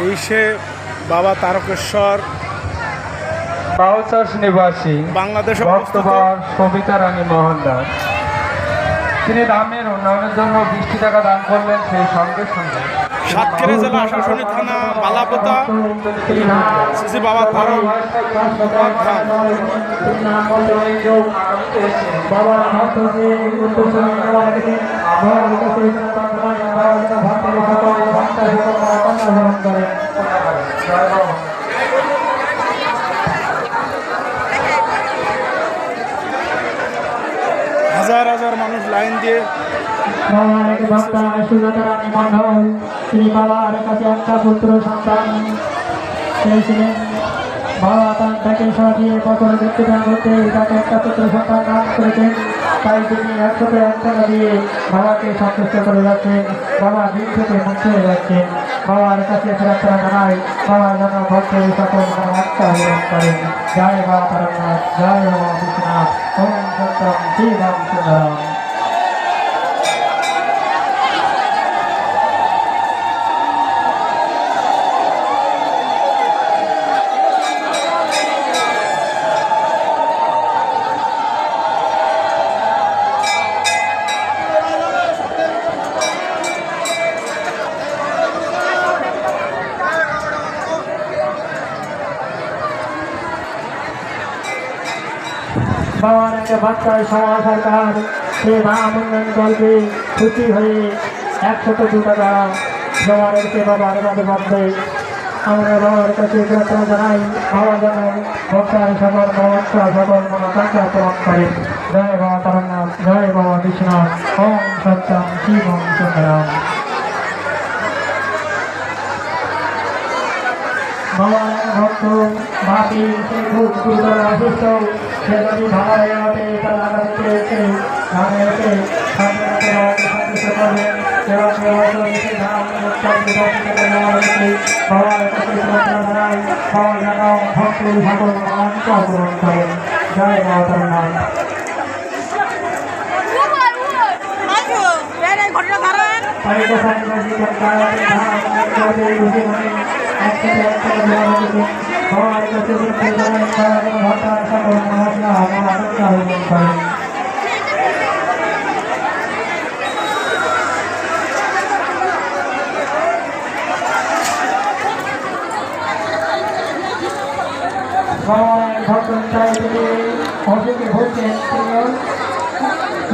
এই সে বাবা তারকেশ্বর বাউচাষ নিবাসী বাংলাদেশ সবিতা রানী মোহনদাস তিনি দামের উন্নয়নের জন্য বৃষ্টি টাকা দান করলেন সেই সঙ্গে সঙ্গে। সাতক্ষীরা জেলা আশাশুনি থানা বালাপোতা শ্রী বাবা ধাম বাবা ভক্ত যে উত্তর বাবার কাছে ভক্তের সকল ভক্তের সকল করে হাজার হাজার মানুষ লাইন দিয়ে তিনি বাবার কাছে একটা পুত্র সন্তান বাবা তার তাকে সাজিয়ে বছর দেখতে দান করতে তাকে একটা পুত্র সন্তান দান করেছেন। তাই তিনি একসাথে এক দিয়ে বাবাকে সন্তুষ্ট করে যাচ্ছেন। বাবা দিন থেকে মুক্ত হয়ে যাচ্ছেন। বাবার কাছে প্রার্থনা জানাই বাবা যেন ভক্তের সকল মনোবাক্তা হরণ করেন। জয় বাবা তারকনাথ জয় বাবা বিশ্বনাথ। ওম সত্যম শিবম সুন্দরম। বাবার একটা বাচ্চার সমাজ সরকার। সে রাম উন্নয়ন দলকে খুশি হয়ে একশত দু টাকা রেখে বাবার মাঝে বাঁধবে। আমরা বাবার কাছে প্রার্থনা জানাই বাবা যেন ভক্তার সকল মনোবাক্তা সকল মনোকাঙ্ক্ষা পূরণ করে। জয় বাবা তারনাথ, জয় বাবা বিশ্বনাথ ওম সত্যম, শিবম সুন্দরম। ভগবান ভক্ত ভাবি সে খুব সুন্দর অসুস্থ সে যদি ভালো হয়ে ওঠে তার আগামীতে এসে ধামে এসে সামনে সন্তুষ্ট করবেন এবং হয়তো ধাম করে ভগবানের কাছে প্রার্থনা জানাই ভগবান যেন ভক্তের সকল মহান্ত পূরণ করেন জয় বাবা তারনাথ ঘটনা ধারণ মনে হয়ে ভগবানের ভক্ত চাই থেকে অসুখে ভুগছেন তিনি